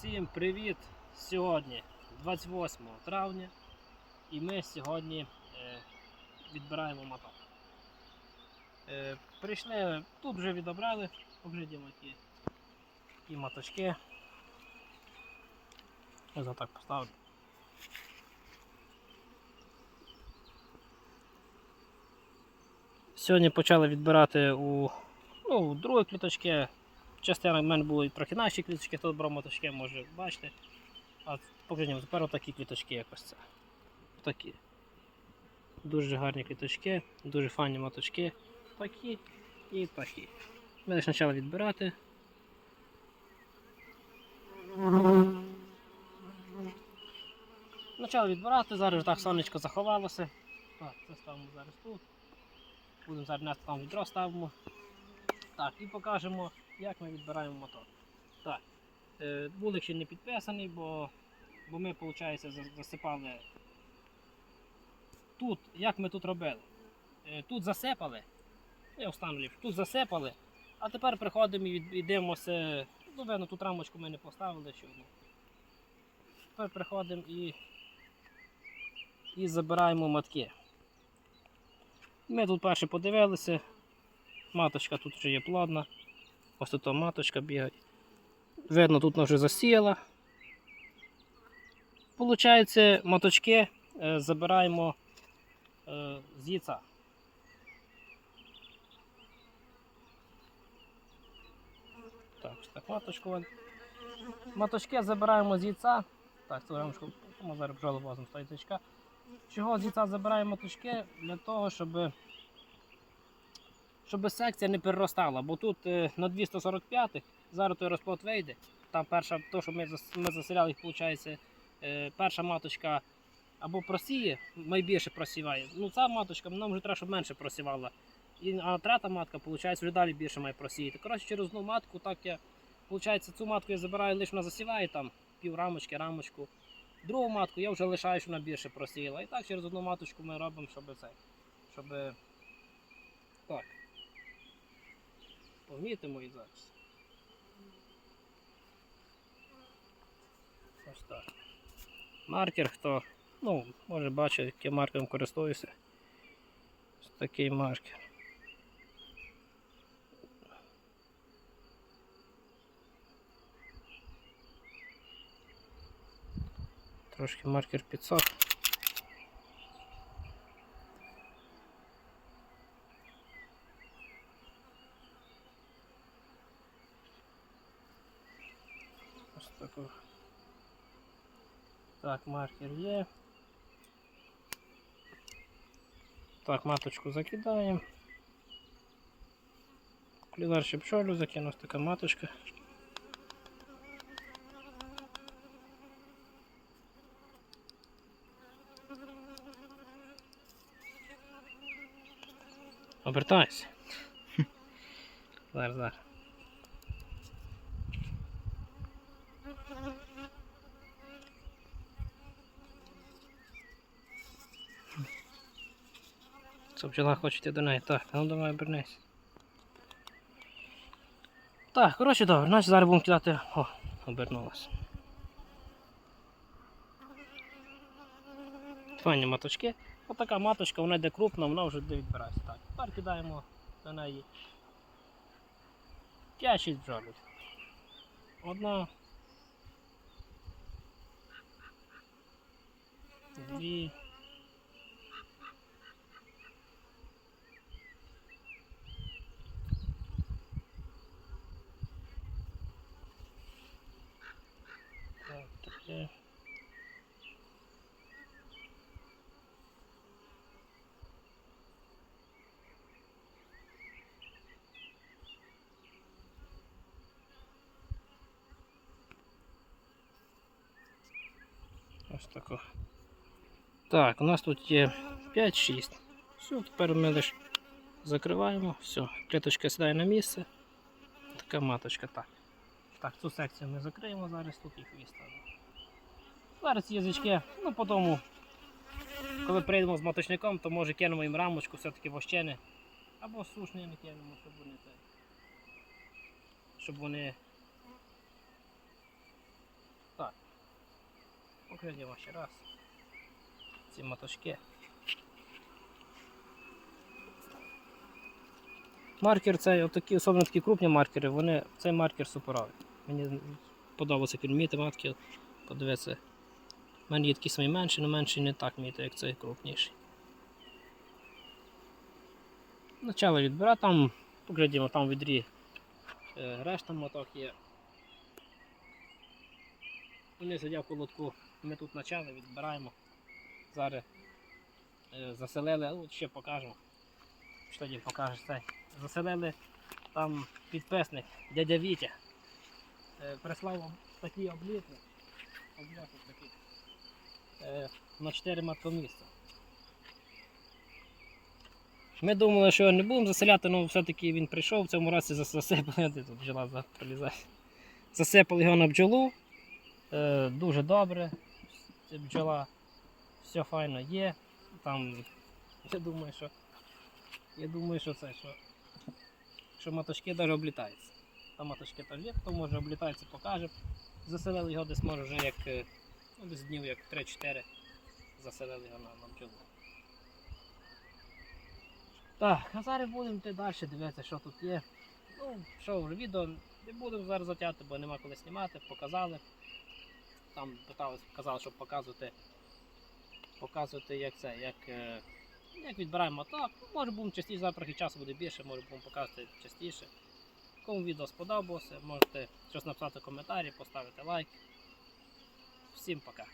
Всім привіт! Сьогодні 28 травня і ми сьогодні е, відбираємо моток. Е, прийшли, тут вже відобрали, поглядімо ті, ті моточки. Ось отак поставлю. Сьогодні почали відбирати у ну, у другі квіточки. Частина в мене були і трохи наші квіточки, тут брав моточки, може бачите. А поглянемо, тепер отакі квіточки якось це. Такі. Дуже гарні квіточки, дуже файні моточки. Такі і такі. Лише почали відбирати. Почали відбирати, зараз так сонечко заховалося. Так, це ставимо зараз тут. Будемо зараз там відро ставимо. Так, і покажемо, як ми відбираємо мотор. Так, е, вулик ще не підписаний, бо, бо ми, виходить, засипали. Тут, як ми тут робили? Е, тут засипали. Я встановлю, тут засипали, а тепер приходимо і дивимося. Ну, видно, тут рамочку ми не поставили ще одну. Тепер приходимо і, і забираємо матки. Ми тут перше подивилися, Маточка тут вже є плодна. Ось тут маточка бігає. Видно, тут вона вже засіяла. Получається, маточки е, забираємо е, з яйця. Так, так, маточку. Маточки забираємо з яйця. Так, ми зараз бджоли возимо з яйця. Чого з яйця забираємо маточки? Для того, щоб щоб секція не переростала, бо тут е, на 245 зараз той розплод вийде. Там перша, то, що ми, ми заселяли їх, виходить, е, перша маточка або просіє, найбільше просіває. Ну ця маточка нам вже треба, щоб менше просівала. І, а третя матка, виходить, вже далі більше має просіяти. Коротше, через одну матку, так я, виходить, цю матку я забираю лише вона засіває там пів рамочки, рамочку. Другу матку я вже лишаю, щоб вона більше просіяла. І так через одну маточку ми робимо, щоб це. Щоб... Так. Помітимо і зараз. Ось так. Маркер, хто ну, може бачити, яким маркером користуюся. Ось такий маркер. Трошки маркер підсох. Таку. Так, маркер є. Так, маточку закидаємо. Клювар ще пчолю закинув, така маточка. Обертайся. Зараз, зараз. Це бджола хоче до неї. Так, ну давай обернись. Так, коротше, добре, значить зараз будемо кидати. О, обернулась. Файні маточки. Отака маточка, вона йде крупна, вона вже йде відбирається. Так, тепер кидаємо до неї 5-6 бджолів. Одна. Дві. Так, три. Ось тако. Так, у нас тут є 5-6. Все, тепер ми лише закриваємо. Все, клеточка сідає на місце. Така маточка. Так. Так, цю секцію ми закриємо, зараз тут їх виставимо. Зараз язички, ну потім, коли прийдемо з маточником, то може кинемо їм рамочку, все-таки вощини. Або сушні не кинемо, щоб вони те. Щоб вони Так. Покридімо ще раз. Ці моточки. Маркер цей, отакі, особливо такі крупні маркери, вони, цей маркер суперовий. Мені подобається, вміти матки. Подивіться. У мене є такий самий менший, але менший не так вміти, як цей крупніший. Начало відбира, там, поглядімо, там відрі е, решта моток є. Вони сидять в колодку, ми тут почали, відбираємо. Зараз е, заселили, от ще покажемо. Що тоді покажеш. Заселили там підписник, дядя Вітя. Е, прислав такі обліти. Обліти такі. Е, на 4 маткоміста. Ми думали, що не будемо заселяти, але все-таки він прийшов, в цьому зас- засипали, де тут бджола за- пролізає. Засипали його на бджолу. Дуже добре. Бджола все файно є. Там, я думаю, що. Я думаю, що це, що, що маточки навіть облітаються. Там маточки теж є, хто може облітається, покаже. Заселили його десь може вже як е, ну, десь днів як 3-4 заселили його на, на бджолу. Так, а зараз будемо йти далі дивитися, що тут є. Ну, що вже відео не будемо зараз затягти, бо нема коли знімати, показали. Там питались, казали, щоб показувати, показувати як це, як, е, як відбираємо так. Може будемо частіше, зараз часу буде більше, може будемо показувати частіше. Кому відео сподобалося, можете щось написати в коментарі, поставити лайк. Всім пока.